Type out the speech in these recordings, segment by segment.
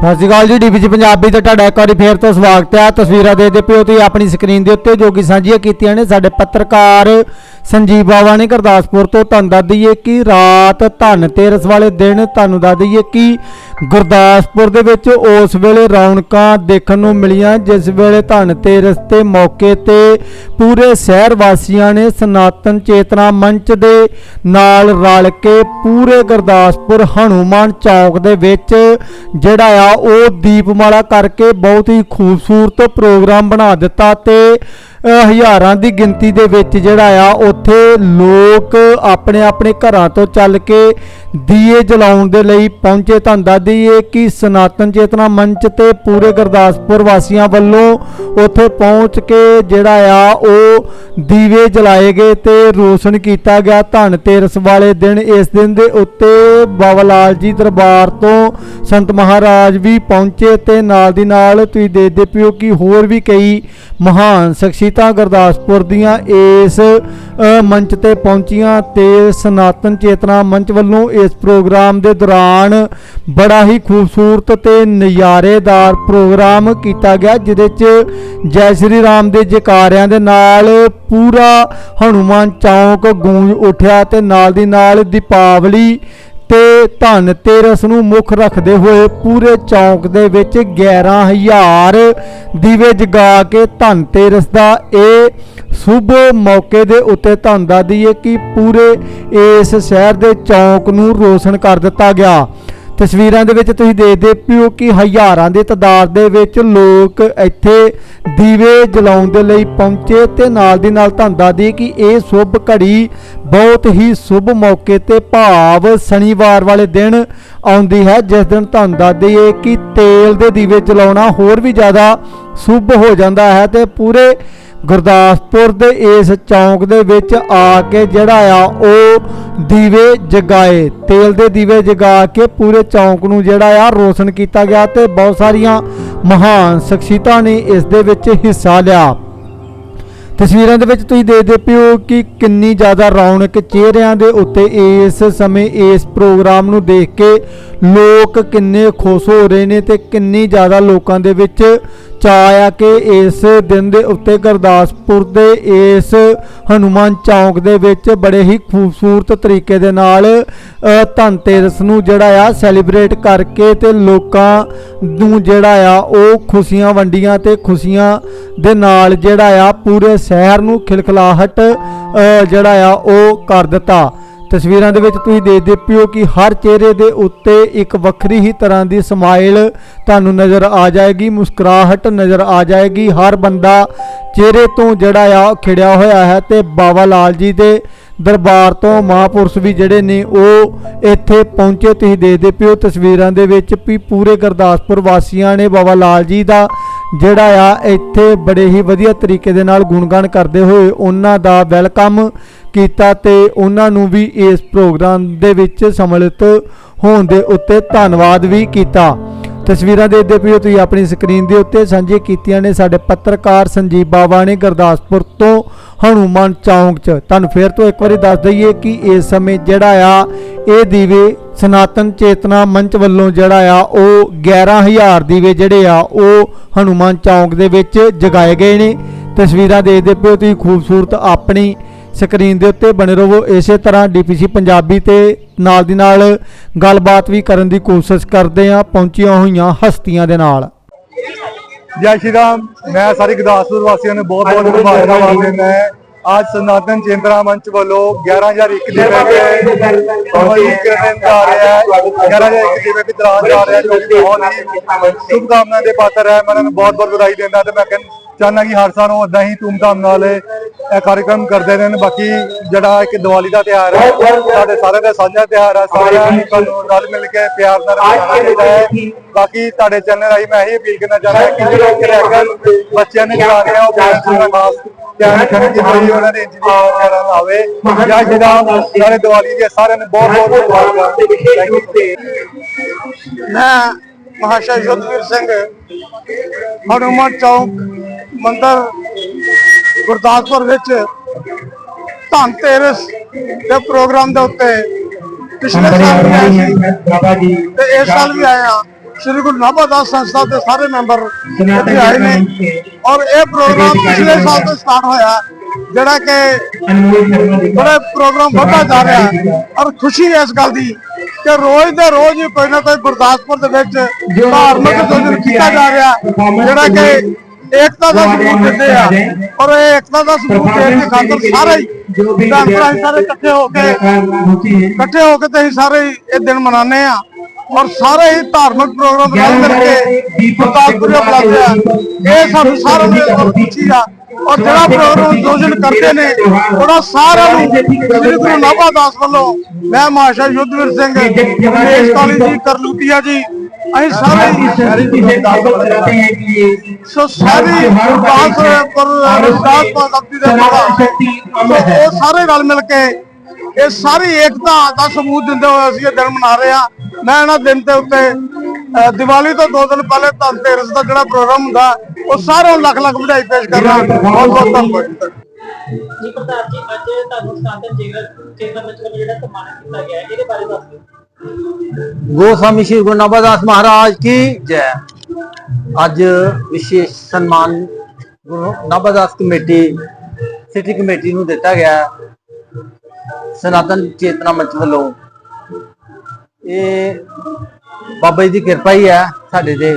ਸਤਿ ਸ਼੍ਰੀ ਅਕਾਲ ਜੀ ਡੀਪੀਜੀ ਪੰਜਾਬੀ ਤੇ ਤੁਹਾਡਾ ਇੱਕ ਵਾਰੀ ਫੇਰ ਤੋਂ ਸਵਾਗਤ ਹੈ। ਤਸਵੀਰਾਂ ਦੇ ਦੇ ਪਿਓ ਤੁਸੀਂ ਆਪਣੀ ਸਕਰੀਨ ਦੇ ਉੱਤੇ ਜੋ ਕਿ ਸਾਂਝੀਆਂ ਕੀਤੀਆਂ ਨੇ। ਸਾਡੇ ਪੱਤਰਕਾਰ ਸੰਜੀਵ ਬਾਵਾ ਨੇ ਗੁਰਦਾਸਪੁਰ ਤੋਂ ਤੁਹਾਨੂੰ ਦੱਸ ਦਈਏ ਕਿ ਰਾਤ ਧਨ ਤੇਰਸ ਵਾਲੇ ਦਿਨ ਤੁਹਾਨੂੰ ਦੱਸ ਦਈਏ ਕਿ ਗੁਰਦਾਸਪੁਰ ਦੇ ਵਿੱਚ ਉਸ ਵੇਲੇ ਰੌਣਕਾਂ ਦੇਖਣ ਨੂੰ ਮਿਲੀਆਂ, ਜਿਸ ਵੇਲੇ ਧਨ ਤੇਰਸ ਤੇ ਮੌਕੇ ਤੇ ਪੂਰੇ ਸ਼ਹਿਰ ਵਾਸੀਆਂ ਨੇ ਸਨਾਤਨ ਚੇਤਨਾ ਮੰਚ ਦੇ ਨਾਲ ਰਲ ਕੇ ਪੂਰੇ ਗੁਰਦਾਸਪੁਰ ਹਨੂਮਾਨ ਚੌਕ ਦੇ ਵਿੱਚ, ਜਿਹੜਾ ਆ ਉਹ ਦੀਪਮਾਲਾ ਕਰਕੇ ਬਹੁਤ ਹੀ ਖੂਬਸੂਰਤ ਪ੍ਰੋਗਰਾਮ ਬਣਾ ਦਿੱਤਾ ਤੇ ਹਜ਼ਾਰਾਂ ਦੀ ਗਿਣਤੀ ਦੇ ਵਿੱਚ ਜਿਹੜਾ ਆ, ਉੱਥੇ ਲੋਕ ਆਪਣੇ ਆਪਣੇ ਘਰਾਂ ਤੋਂ ਚੱਲ ਕੇ ਦੀਏ ਜਲਾਉਣ ਦੇ ਲਈ ਪਹੁੰਚੇ। ਤੁਹਾਨੂੰ ਦੱਸ ਦਈਏ ਕਿ ਸਨਾਤਨ ਚੇਤਨਾ ਮੰਚ ਤੇ ਪੂਰੇ ਗੁਰਦਾਸਪੁਰ ਵਾਸੀਆਂ ਵੱਲੋਂ ਉੱਥੇ ਪਹੁੰਚ ਕੇ ਜਿਹੜਾ ਆ, ਉਹ ਦੀਵੇ ਜਲਾਏ ਗਏ ਤੇ ਰੋਸ਼ਨ ਕੀਤਾ ਗਿਆ। ਧਨ ਤੇਰਸ ਵਾਲੇ ਦਿਨ ਇਸ ਦਿਨ ਦੇ ਉੱਤੇ ਬਾਬਾ ਲਾਲ ਜੀ ਦਰਬਾਰ ਤੋਂ ਸੰਤ ਮਹਾਰਾਜ ਵੀ ਪਹੁੰਚੇ ਤੇ ਨਾਲ ਦੀ ਨਾਲ ਤੁਸੀਂ ਦੇਖਦੇ ਪਿਓ ਕਿ ਹੋਰ ਵੀ ਕਈ ਮਹਾਨ ਸ਼ਖਸੀਅਤਾਂ ਗੁਰਦਾਸਪੁਰ ਦੀਆਂ ਇਸ ਮੰਚ ਤੇ ਪਹੁੰਚੀਆਂ ਤੇ ਸਨਾਤਨ ਚੇਤਨਾ ਮੰਚ ਵੱਲੋਂ ਇਸ ਪ੍ਰੋਗਰਾਮ ਦੇ ਦੌਰਾਨ ਬੜਾ ਹੀ ਖੂਬਸੂਰਤ ਤੇ ਨਜ਼ਾਰੇਦਾਰ ਪ੍ਰੋਗਰਾਮ ਕੀਤਾ ਗਿਆ, ਜਿਹਦੇ 'ਚ ਜੈ ਸ਼੍ਰੀ ਰਾਮ ਦੇ ਜਕਾਰਿਆਂ ਦੇ ਨਾਲ ਪੂਰਾ ਹਨੂਮਾਨ ਚੌਂਕ ਗੂੰਜ ਉੱਠਿਆ ਤੇ ਨਾਲ ਦੀ ਨਾਲ ਦੀਪਾਵਲੀ ਤੇ ਧਨ ਤੇਰਸ ਨੂੰ ਮੁੱਖ ਰੱਖਦੇ ਹੋਏ ਪੂਰੇ ਚੌਂਕ ਦੇ ਵਿੱਚ 11000 ਦੀਵੇ ਜਗਾ ਕੇ ਧਨ ਤੇਰਸ ਦਾ ਇਹ ਸ਼ੁਭ ਮੌਕੇ ਦੇ ਉੱਤੇ ਤੁਹਾਨੂੰ ਦੱਸ ਦਈਏ ਕਿ ਪੂਰੇ ਇਸ ਸ਼ਹਿਰ ਦੇ ਚੌਂਕ ਨੂੰ ਰੋਸ਼ਨ ਕਰ ਦਿੱਤਾ ਗਿਆ। ਤਸਵੀਰਾਂ ਦੇ ਵਿੱਚ ਤੁਸੀਂ ਦੇਖਦੇ ਪਿਓ ਕਿ ਹਜ਼ਾਰਾਂ ਦੀ ਤਾਦਾਦ ਦੇ ਵਿੱਚ ਲੋਕ ਇੱਥੇ ਦੀਵੇ ਜਲਾਉਣ ਦੇ ਲਈ ਪਹੁੰਚੇ ਤੇ ਨਾਲ ਦੀ ਨਾਲ ਤੁਹਾਨੂੰ ਦੱਸ ਕਿ ਇਹ ਸ਼ੁਭ ਘੜੀ ਬਹੁਤ ਹੀ ਸ਼ੁਭ ਮੌਕੇ ਤੇ ਭਾਵ ਸ਼ਨੀਵਾਰ ਵਾਲੇ ਦਿਨ ਆਉਂਦੀ ਹੈ, ਜਿਸ ਦਿਨ ਤੁਹਾਨੂੰ ਦੱਸ ਦਈਏ ਕਿ ਤੇਲ ਦੇ ਦੀਵੇ ਜਲਾਉਣਾ ਹੋਰ ਵੀ ਜ਼ਿਆਦਾ ਸ਼ੁਭ ਹੋ ਜਾਂਦਾ ਹੈ ਤੇ ਪੂਰੇ ਗੁਰਦਾਸਪੁਰ ਦੇ ਇਸ ਚੌਂਕ ਦੇ ਵਿੱਚ ਆ ਕੇ ਜਿਹੜਾ ਆ, ਉਹ ਦੀਵੇ ਜਗਾਏ। ਤੇਲ ਦੇ ਦੀਵੇ ਜਗਾ ਕੇ ਪੂਰੇ ਚੌਂਕ ਨੂੰ ਜਿਹੜਾ ਆ, ਰੋਸ਼ਨ ਕੀਤਾ ਗਿਆ ਤੇ ਬਹੁਤ ਸਾਰੀਆਂ ਮਹਾਨ ਸ਼ਖਸੀਅਤਾਂ ਨੇ ਇਸ ਦੇ ਵਿੱਚ ਹਿੱਸਾ ਲਿਆ। ਤਸਵੀਰਾਂ ਦੇ ਵਿੱਚ ਤੁਸੀਂ ਦੇਖਦੇ ਪਿਓ ਕਿ ਕਿੰਨੀ ਜ਼ਿਆਦਾ ਰੌਣਕ ਚਿਹਰਿਆਂ ਦੇ ਉੱਤੇ ਇਸ ਸਮੇਂ ਇਸ ਪ੍ਰੋਗਰਾਮ ਨੂੰ ਦੇਖ ਕੇ ਲੋਕ ਕਿੰਨੇ ਖੁਸ਼ ਹੋ ਰਹੇ ਨੇ ਤੇ ਕਿੰਨੀ ਜ਼ਿਆਦਾ ਲੋਕਾਂ ਦੇ ਵਿੱਚ ਚਾਅ ਆ ਕਿ ਇਸ ਦਿਨ ਦੇ ਉੱਤੇ ਗੁਰਦਾਸਪੁਰ ਦੇ ਇਸ ਹਨੂਮਾਨ ਚੌਂਕ ਦੇ ਵਿੱਚ ਬੜੇ ਹੀ ਖੂਬਸੂਰਤ ਤਰੀਕੇ ਦੇ ਨਾਲ ਅ, ਧਨਤੇਰਸ ਨੂੰ ਜਿਹੜਾ ਆ ਸੈਲੀਬ੍ਰੇਟ ਕਰਕੇ ਤੇ ਲੋਕਾਂ ਨੂੰ ਜਿਹੜਾ ਆ ਉਹ ਖੁਸ਼ੀਆਂ ਵੰਡੀਆਂ ਤੇ ਖੁਸ਼ੀਆਂ ਦੇ ਨਾਲ ਜਿਹੜਾ ਆ ਪੂਰੇ ਸ਼ਹਿਰ ਨੂੰ ਖਿਲਖਲਾਹਟ ਜਿਹੜਾ ਆ ਉਹ ਕਰ ਦਿੱਤਾ। ਤਸਵੀਰਾਂ ਦੇ ਵਿੱਚ ਤੁਸੀਂ ਦੇਖਦੇ ਪਿਓ ਕਿ ਹਰ ਚਿਹਰੇ ਦੇ ਉੱਤੇ ਇੱਕ ਵੱਖਰੀ ਹੀ ਤਰ੍ਹਾਂ ਦੀ ਸਮਾਈਲ ਤੁਹਾਨੂੰ ਨਜ਼ਰ ਆ ਜਾਏਗੀ, ਮੁਸਕਰਾਹਟ ਨਜ਼ਰ ਆ ਜਾਏਗੀ। ਹਰ ਬੰਦਾ ਚਿਹਰੇ ਤੋਂ ਜਿਹੜਾ ਆ, ਉਹ ਖਿੜਿਆ ਹੋਇਆ ਹੈ ਤੇ ਬਾਬਾ ਲਾਲ ਜੀ ਦੇ ਦਰਬਾਰ ਤੋਂ ਮਹਾਪੁਰਸ਼ ਵੀ ਜਿਹੜੇ ਨੇ, ਉਹ ਇੱਥੇ ਪਹੁੰਚੇ। ਤੁਸੀਂ ਦੇਖਦੇ ਪਿਓ ਤਸਵੀਰਾਂ ਦੇ ਵਿੱਚ ਵੀ ਪੂਰੇ ਗੁਰਦਾਸਪੁਰ ਵਾਸੀਆਂ ਨੇ ਬਾਬਾ ਲਾਲ ਜੀ ਦਾ ਜਿਹੜਾ ਆ, ਇੱਥੇ ਬੜੇ ਹੀ ਵਧੀਆ ਤਰੀਕੇ ਦੇ ਨਾਲ ਗੁਣਗਾਨ ਕਰਦੇ ਹੋਏ ਉਹਨਾਂ ਦਾ ਵੈਲਕਮ ਕੀਤਾ ਤੇ ਉਹਨਾਂ ਨੂੰ ਵੀ ਇਸ ਪ੍ਰੋਗਰਾਮ ਦੇ ਵਿੱਚ ਸਮਲਿਤ ਹੋਣ ਦੇ ਉੱਤੇ ਧੰਨਵਾਦ ਵੀ ਕੀਤਾ। ਤਸਵੀਰਾਂ ਦੇਖਦੇ ਪਿਓ ਤੁਸੀਂ ਆਪਣੀ ਸਕਰੀਨ ਦੇ ਉੱਤੇ ਸਾਂਝੇ ਕੀਤੀਆਂ ਨੇ ਸਾਡੇ ਪੱਤਰਕਾਰ ਸੰਜੀਵ ਬਾਵਾ ਨੇ ਗੁਰਦਾਸਪੁਰ ਤੋਂ ਹਨੂਮਾਨ ਚੌਂਕ 'ਚ। ਤੁਹਾਨੂੰ ਫੇਰ ਤੋਂ ਇੱਕ ਵਾਰੀ ਦੱਸ ਦਈਏ ਕਿ ਇਸ ਸਮੇਂ ਜਿਹੜਾ ਆ, ਇਹ ਦੀਵੇ ਸਨਾਤਨ ਚੇਤਨਾ ਮੰਚ ਵੱਲੋਂ ਜਿਹੜਾ ਆ, ਉਹ 11000 ਦੀਵੇ ਜਿਹੜੇ ਆ, ਉਹ ਹਨੂਮਾਨ ਚੌਂਕ ਦੇ ਵਿੱਚ ਜਗਾਏ ਗਏ ਨੇ। ਤਸਵੀਰਾਂ ਦੇਖਦੇ ਪਿਓ ਤੁਸੀਂ ਖੂਬਸੂਰਤ ਆਪਣੀ ਸਕਰੀਨ ਦੇ ਉੱਤੇ ਬਣੇ ਰਹੋ। ਇਸੇ ਤਰ੍ਹਾਂ ਡੀਪੀਸੀ ਪੰਜਾਬੀ ਤੇ ਨਾਲ ਦੀ ਨਾਲ ਗੱਲਬਾਤ ਵੀ ਕਰਨ ਦੀ ਕੋਸ਼ਿਸ਼ ਕਰਦੇ ਆ ਪਹੁੰਚੀਆਂ ਹੋਈਆਂ ਹਸਤੀਆਂ ਦੇ ਨਾਲ। ਜੈ ਸ਼੍ਰੀ ਰਾਮ। ਮੈਂ ਸਾਰੇ ਗੁਰਦਾਸਪੁਰ ਵਾਸੀਆਂ ਨੂੰ ਬਹੁਤ ਬਹੁਤ ਮੁਬਾਰਕਾਂ ਦਿੰਦਾ ਹਾਂ ਅੱਜ ਸਨਾਤਨ ਚੇਂਦਰਾ ਮੰਚ ਵੱਲੋਂ 11001 ਦੇ ਵਿੱਚ ਅਮਲੀ ਕਰਨ ਜਾ ਰਿਹਾ ਹੈ। 11001 ਦੇ ਵਿੱਚ ਦੌਰਾਨ ਜਾ ਰਿਹਾ ਜੋ ਕਿ ਬਹੁਤ ਹੀ ਸ਼ੁਭ ਕਾਮਨਾ ਦੇ ਪਾਤਰ ਹੈ। ਮੈਂ ਉਹਨਾਂ ਨੂੰ ਬਹੁਤ ਬਹੁਤ ਵਧਾਈ ਦਿੰਦਾ ਤੇ ਮੈਂ ਕਿ ਹਰ ਸਾਲ ਉਹ ਏਦਾਂ ਹੀ ਧੂਮਧਾਮ ਨਾਲ ਇਹ ਕਾਰਜਕ੍ਰਮ ਕਰਦੇ ਰਹਿਣ। ਬਾਕੀ ਜਿਹੜਾ ਇੱਕ ਦੀਵਾਲੀ ਦਾ ਤਿਉਹਾਰ ਹੈ, ਸਾਡੇ ਸਾਰਿਆਂ ਦਾ ਸਾਂਝਾ ਤਿਉਹਾਰ ਹੈ। ਸਾਰਿਆਂ ਨੂੰ ਰਲ ਮਿਲ ਕੇ ਪਿਆਰ ਨਾਲ ਮਨਾਉਣਾ ਚਾਹੀਦਾ ਹੈ। ਬਾਕੀ ਤੁਹਾਡੇ ਚੈਨਲ ਰਾਹੀਂ ਮੈਂ ਇਹ ਅਪੀਲ ਕਰਨਾ ਚਾਹੁੰਦਾ ਕਿ ਜਿਹੜੇ ਕਿ ਬੱਚਿਆਂ ਨੇ ਜਾ ਰਹੇ ਉਹ ਪੇਰੈਂਟਸ ਦਾ ਖਾਸ ਧਿਆਨ ਰੱਖਣ ਕਿ ਕੋਈ ਉਹਨਾਂ ਦੇ ਇੰਜੀਨੀਅਰ ਵਗੈਰਾ ਨਾ ਆਵੇ ਜੈ ਸ਼੍ਰੀ ਸਾਰੇ ਦੀਵਾਲੀ ਦੇ ਸਾਰਿਆਂ ਨੂੰ ਬਹੁਤ ਬਹੁਤ ਮੁਬਾਰਕਾਂ ਮੈਂ ਮਹਾਸ਼ਾ ਯੋਧਵੀਰ ਸਿੰਘ ਹਨੂਮਾਨ ਚੌਕ ਮੰਦਰ ਗੁਰਦਾਸਪੁਰ ਵਿੱਚ ਧੰਨ ਤੇਰਸ ਦੇ ਪ੍ਰੋਗਰਾਮ ਦੇ ਉੱਤੇ ਪਿਛਲੇ ਸਾਲ ਵੀ ਆਏ ਸੀ ਤੇ ਇਸ ਸਾਲ ਵੀ ਆਏ ਆ ਸ੍ਰੀ ਗੁਰੂ ਨਾਭਾਦਾਸ ਸੰਸਥਾ ਦੇ ਸਾਰੇ ਮੈਂਬਰ ਇੱਥੇ ਆਏ ਨੇ। ਔਰ ਇਹ ਪ੍ਰੋਗਰਾਮ ਪਿਛਲੇ ਸਾਲ ਤੋਂ ਸਟਾਰਟ ਹੋਇਆ ਜਿਹੜਾ ਕਿ ਬੜਾ ਪ੍ਰੋਗਰਾਮ ਵੱਧਦਾ ਜਾ ਰਿਹਾ। ਔਰ ਖੁਸ਼ੀ ਹੈ ਇਸ ਗੱਲ ਦੀ ਕਿ ਰੋਜ਼ ਦੇ ਰੋਜ਼ ਹੀ ਕੋਈ ਨਾ ਕੋਈ ਗੁਰਦਾਸਪੁਰ ਦੇ ਵਿੱਚ ਧਾਰਮਿਕ ਜੋਜਨ ਕੀਤਾ ਜਾ ਰਿਹਾ। ਜਿਹੜਾ ਕਿ ਏਕਤਾ ਦਾ ਸਬੂਤ ਦਿੰਦੇ ਆ। ਔਰ ਇਹ ਏਕਤਾ ਦਾ ਸਬੂਤ ਦੇਣ ਦੀ ਖਾਤਰ ਸਾਰੇ ਹੀ ਸਾਰੇ ਇਕੱਠੇ ਹੋ ਕੇ ਇਕੱਠੇ ਹੋ ਕੇ ਤੇ ਅਸੀਂ ਸਾਰੇ ਇਹ ਦਿਨ ਮਨਾਉਂਦੇ ਆ। ਔਰ ਸਾਰੇ ਹੀ ਧਾਰਮਿਕ ਪ੍ਰੋਗਰਾਮ ਰਲ ਮਿਲ ਕੇ ਗੁਰਦਾਸਪੁਰ ਦੇ ਬੁਲਾਉਂਦੇ ਆ। ਇਹ ਸਾਨੂੰ ਸਾਰਿਆਂ ਨੂੰ ਖੁਸ਼ੀ ਆ। ਔਰ ਜਿਹੜਾ ਪ੍ਰੋਗਰਾਮ ਆਯੋਜਨ ਕਰਦੇ ਨੇ ਉਹਨਾਂ ਸਾਰਿਆਂ ਨੂੰ ਸ੍ਰੀ ਗੁਰੂ ਨਾਭਾਦਾਸ ਵੱਲੋਂ ਮੈਂ ਮਾਸ਼ਾ ਯੁੱਧਵੀਰ ਸਿੰਘ ਰਮੇਸ਼ ਕਾਲੀ ਜੀ ਕਰਲੂਤੀਆ ਜੀ ਅਸੀਂ ਸਾਰੇ ਸੋ ਸਾਰੀ ਗੁਰਦਾਸ ਪਰ ਰਵਿਦਾਸ ਪਾਦਪਤੀ ਦੇ ਸੋ ਉਹ ਸਾਰੇ ਰਲ ਮਿਲ ਕੇ ਇਹ ਸਾਰੀ ਏਕਤਾ ਦਾ ਸਬੂਤ ਦਿੰਦੇ ਹੋਏ ਅਸੀਂ ਇਹ ਦਿਨ ਮਨਾ ਰਹੇ ਹਾਂ। ਮੈਂ ਇਹਨਾਂ ਦਿਨ ਦੇ ਉੱਤੇ ਦੀਵਾਲੀ ਤੋਂ ਦੋ ਦਿਨ ਪਹਿਲੇ ਧਨਤੇਰਸ ਦਾ ਜਿਹੜਾ ਪ੍ਰੋਗਰਾਮ ਹੁੰਦਾ ਉਹ ਸਾਰਿਆਂ ਨੂੰ ਲੱਖ ਲੱਖ ਵਧਾਈ ਪੇਸ਼ ਕਰਨਾ ਬਹੁਤ ਬਹੁਤ ਧੰਨਵਾਦ ਜੀ ਪ੍ਰਤਾਪ ਜੀ ਅੱਜ ਤੁਹਾਨੂੰ ਸਨਾਤਨ ਜੀਵਨ ਕੇਂਦਰ ਮਤਲਬ ਜਿਹੜਾ ਸਨਮਾਨ ਕੀਤਾ ਗਿਆ ਇਹਦੇ ਬਾਰੇ ਦੱਸ ਦਿਓ। ਗੋਸਵਾਮੀ ਸ਼੍ਰੀ ਦਾਸ ਮਹਾਰਾਜ ਕੀ ਜੈ। ਅੱਜ ਵਿਸ਼ੇਸ਼ ਸਨਮਾਨ Guru Nanak Das committee city committee ਨੂੰ ਦਿੱਤਾ ਗਿਆ ਸਨਾਤਨ ਚੇਤਨਾ ਮੰਚ ਵੱਲੋਂ। ਇਹ ਬਾਬਾ ਜੀ ਦੀ ਕਿਰਪਾ ਹੀ ਹੈ ਸਾਡੇ ਤੇ।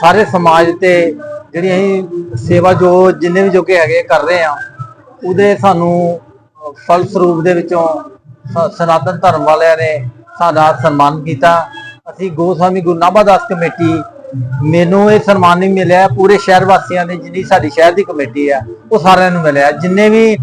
ਸਾਰੇ ਸਮਾਜ ਤੇ ਜਿਹੜੀ ਅਸੀਂ ਸੇਵਾ ਜੋ ਜਿੰਨੇ ਵੀ ਜੋਗੇ ਹੈਗੇ ਕਰ ਰਹੇ ਆ, ਉਹਦੇ ਸਾਨੂੰ ਫਲ ਸਰੂਪ ਦੇ ਵਿੱਚੋਂ ਸਨਾਤਨ ਧਰਮ ਵਾਲਿਆਂ ਨੇ ਸਾਡਾ ਸਨਮਾਨ ਕੀਤਾ। ਅਸੀਂ ਗੋਸਵਾਮੀ ਗੁਰੂ ਨਾਭਾਦਾਸ ਕਮੇਟੀ, ਮੈਨੂੰ ਇਹ ਸਨਮਾਨ ਨਹੀਂ ਮਿਲਿਆ, ਪੂਰੇ ਸ਼ਹਿਰ ਵਾਸੀਆਂ ਨੇ ਜਿੰਨੀ ਸਾਡੀ ਸ਼ਹਿਰ ਦੀ ਕਮੇਟੀ ਆ, ਉਹ ਸਾਰਿਆਂ ਨੂੰ ਮਿਲਿਆ। ਜਿੰਨੇ ਵੀ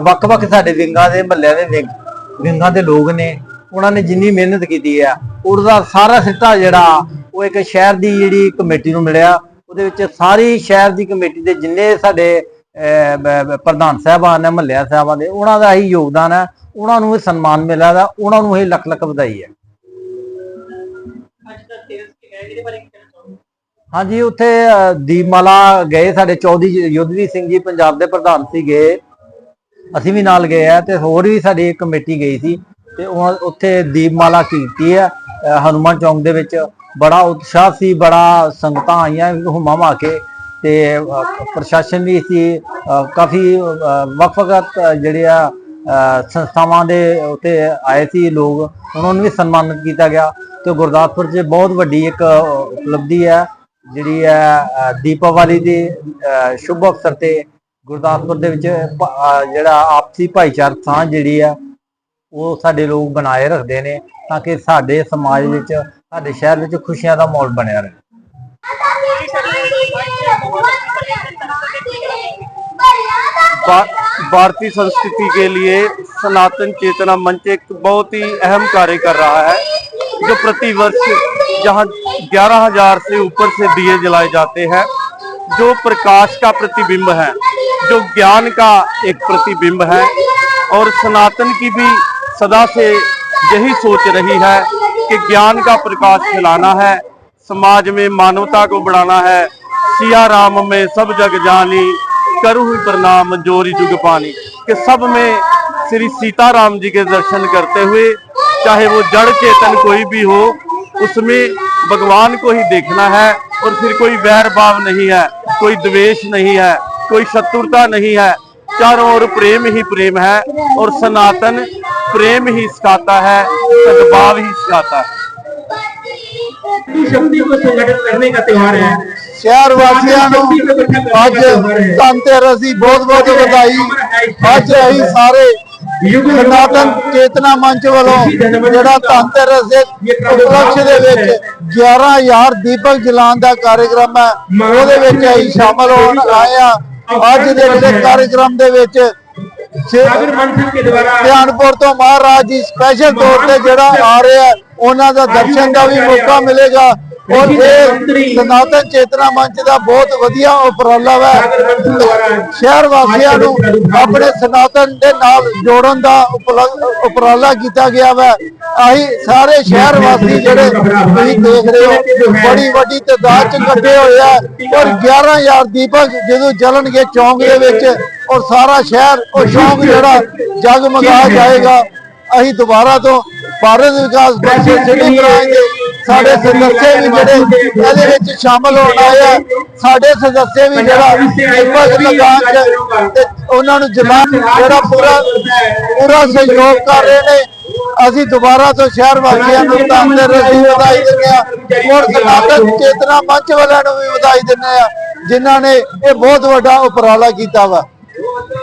ਵੱਖ-ਵੱਖ ਸਾਡੇ ਵਿੰਗਾਂ ਦੇ ਮਹੱਲਿਆਂ ਦੇ ਵਿੰਗ- ਵਿੰਗਾਂ ਦੇ ਲੋਕ ਨੇ ਉਹਨਾਂ ਨੇ ਜਿੰਨੀ ਮਿਹਨਤ ਕੀਤੀ ਆ ਉਹਦਾ ਸਾਰਾ ਸਿੱਟਾ ਜਿਹੜਾ ਉਹ ਇੱਕ ਸ਼ਹਿਰ ਦੀ ਜਿਹੜੀ ਕਮੇਟੀ ਨੂੰ ਮਿਲਿਆ। ਉਹਦੇ ਵਿੱਚ ਸਾਰੀ ਸ਼ਹਿਰ ਦੀ ਕਮੇਟੀ ਦੇ ਜਿੰਨੇ ਸਾਡੇ ਪ੍ਰਧਾਨ ਸਾਹਿਬਾਨ ਨੇ ਮਹੱਲਿਆ ਸਾਹਿਬਾਨ ਦੇ ਉਹਨਾਂ ਦਾ ਹੀ ਯੋਗਦਾਨ ਹੈ। ਉਹਨਾਂ ਨੂੰ ਇਹ ਸਨਮਾਨ ਮਿਲਿਆ ਦਾ ਉਹਨਾਂ ਨੂੰ ਇਹ ਲੱਖ ਲੱਖ ਵਧਾਈ ਹੈ। ਹੈ? ਹਾਂਜੀ ਉੱਥੇ ਦੀਪਮਾਲਾ ਗਏ ਸਾਡੇ ਚੌਧਰੀ ਯੁੱਧਵੀਰ ਸਿੰਘ ਜੀ ਪੰਜਾਬ ਦੇ ਪ੍ਰਧਾਨ ਸੀਗੇ ਅਸੀਂ ਵੀ ਨਾਲ ਗਏ ਆ ਤੇ ਹੋਰ ਵੀ ਸਾਡੀ ਇੱਕ ਕਮੇਟੀ ਗਈ ਸੀ। ਤੇ ਉਹ- ਉੱਥੇ ਦੀਪਮਾਲਾ ਕੀਤੀ ਹੈ ਅਹ, ਹਨੂੰਮਾਨ ਚੌਂਕ ਦੇ ਵਿੱਚ। ਬੜਾ ਉਤਸ਼ਾਹ ਸੀ ਬੜਾ ਸੰਗਤਾਂ ਆਈਆਂ ਹੁਮਾ ਕੇ ਤੇ ਪ੍ਰਸ਼ਾਸਨ ਵੀ ਸੀ ਕਾਫੀ ਅਹ, ਵੱਖ-ਵੱਖ ਜਿਹੜੇ ਆ ਸੰਸਥਾਵਾਂ ਦੇ ਉੱਤੇ ਆਏ ਸੀ ਲੋਕ। ਉਹਨਾਂ ਨੂੰ ਵੀ ਸਨਮਾਨਿਤ ਕੀਤਾ ਗਿਆ। ਤੇ ਗੁਰਦਾਸਪੁਰ 'ਚ ਬਹੁਤ ਵੱਡੀ ਇੱਕ ਉਪਲਬਧੀ ਹੈ ਜਿਹੜੀ ਹੈ ਅਹ, ਦੀਪਾਵਲੀ ਦੀ ਸ਼ੁਭ ਅਵਸਰ ਤੇ ਗੁਰਦਾਸਪੁਰ ਦੇ ਵਿੱਚ ਜਿਹੜਾ ਆਪਸੀ ਭਾਈਚਾਰਕ ਸਾਂਝ ਜਿਹੜੀ ਹੈ ਉਹ ਸਾਡੇ ਲੋਕ ਬਣਾਏ ਰੱਖਦੇ ਨੇ ਤਾਂ ਕਿ ਸਾਡੇ ਸਮਾਜ ਵਿੱਚ ਸਾਡੇ ਸ਼ਹਿਰ ਵਿੱਚ ਖੁਸ਼ੀਆਂ ਦਾ ਮਾਹੌਲ ਬਣਿਆ ਰਹੇ भा- भारतीय संस्कृति के लिए सनातन चेतना मंच एक बहुत ही अहम कार्य कर रहा है जो प्रतिवर्ष जहां ग्यारह हजार से ऊपर से दिए जलाए जाते हैं जो प्रकाश का प्रतिबिंब है जो ज्ञान का एक प्रतिबिंब है और सनातन की भी सदा से यही सोच रही है कि ज्ञान का प्रकाश फैलाना है समाज में मानवता को बढ़ाना है सिया राम में सब जग जानी करू ही प्रणाम जोरी जुग पानी कि सब में श्री सीताराम जी के दर्शन करते हुए चाहे वो जड़ चेतन कोई भी हो उसमें भगवान को ही देखना है और फिर कोई वैर भाव नहीं है कोई द्वेष नहीं है कोई शत्रुता नहीं है चारों ओर प्रेम ही प्रेम है और सनातन प्रेम ही सिखाता है सद्भाव ही सिखाता है शक्ति को संगठित करने का त्योहार है ਸ਼ਹਿਰ ਵਾਸੀਆਂ ਨੂੰ ਅੱਜ ਧਨਤੇਰਸ ਦੀ ਬਹੁਤ ਬਹੁਤ ਵਧਾਈ ਅੱਜ ਅਸੀਂ ਸਾਰੇ ਸਨਾਤਨ ਚੇਤਨਾ ਮੰਚ ਵੱਲੋਂ ਜਿਹੜਾ ਧਨਤੇਰਸ ਦੇ ਉਪਲਕਸ਼ ਦੇ ਵਿੱਚ 11000 ਦੀਪਕ ਜਲਾਉਣ ਦਾ ਕਾਰਜਕ੍ਰਮ ਹੈ ਉਹਦੇ ਵਿੱਚ ਅਸੀਂ ਸ਼ਾਮਲ ਹੋਣ ਆਏ ਆ ਅੱਜ ਦੇ ਜਿਹੜੇ ਕਾਰਜਕ੍ਰਮ ਦੇ ਵਿੱਚ ਧਿਆਨਪੁਰ ਤੋਂ ਮਹਾਰਾਜ ਜੀ ਸਪੈਸ਼ਲ ਤੌਰ ਤੇ ਜਿਹੜਾ ਆ ਰਿਹਾ ਉਹਨਾਂ ਦਾ ਦਰਸ਼ਨ ਦਾ ਵੀ ਮੌਕਾ ਮਿਲੇਗਾ। ਔਰ ਇਹ ਸਨਾਤਨ ਚੇਤਨਾ ਮੰਚ ਦਾ ਬਹੁਤ ਵਧੀਆ ਉਪਰਾਲਾ ਹੈ ਸ਼ਹਿਰ ਵਾਸੀਆਂ ਨੂੰ ਆਪਣੇ ਸਨਾਤਨ ਦੇ ਨਾਲ ਜੋੜਨ ਦਾ ਉਪਰਾਲਾ ਕੀਤਾ ਗਿਆ ਹੈ ਅਸੀਂ ਸਾਰੇ ਸ਼ਹਿਰ ਵਾਸੀ ਜਿਹੜੇ ਤੁਸੀਂ ਦੇਖ ਰਹੇ ਹੋ ਬੜੀ ਵੱਡੀ ਤਾਦਾਦ ਚ ਇਕੱਠੇ ਹੋਏ ਆ ਔਰ 11000 ਦੀਪਕ ਜਦੋਂ ਜਲਣਗੇ ਚੌਂਕ ਦੇ ਵਿੱਚ ਔਰ ਸਾਰਾ ਸ਼ਹਿਰ ਉਹ ਚੌਂਕ ਜਿਹੜਾ ਜਗਮਗਾ ਜਾਏਗਾ ਅਸੀਂ ਦੁਬਾਰਾ ਤੋਂ ਭਾਰਤ ਵਿਕਾਸ ਬੈਂਕ ਸਿਟੀ ਬਣਾਏਂਗੇ ਸਾਡੇ ਸਦੱਸਿਆ ਵੀ ਜਿਹੜੇ ਇਹਦੇ ਵਿੱਚ ਸ਼ਾਮਲ ਹੋਣ ਆਏ ਆ ਸਾਡੇ ਸਦੱਸਿਆ ਵੀ ਜਿਹੜਾ ਹਿੰਮਤ ਲਗਾਉਣ ਤੇ ਉਹਨਾਂ ਨੂੰ ਜਮਾਨ ਜਿਹੜਾ ਪੂਰਾ ਪੂਰਾ ਸਹਿਯੋਗ ਕਰ ਰਹੇ ਨੇ। ਅਸੀਂ ਦੁਬਾਰਾ ਤੋਂ ਸ਼ਹਿਰ ਵਾਸੀਆਂ ਨੂੰ ਤੰਦਰੁਸਤੀ ਵਧਾਈ ਦਿੰਦੇ ਆ। ਔਰ ਸਨਾਤਨ ਚੇਤਨਾ ਮੰਚ ਵਾਲਿਆਂ ਨੂੰ ਵੀ ਵਧਾਈ ਦਿੰਦੇ ਆ ਜਿਨ੍ਹਾਂ ਨੇ ਇਹ ਬਹੁਤ ਵੱਡਾ ਉਪਰਾਲਾ ਕੀਤਾ ਵਾ।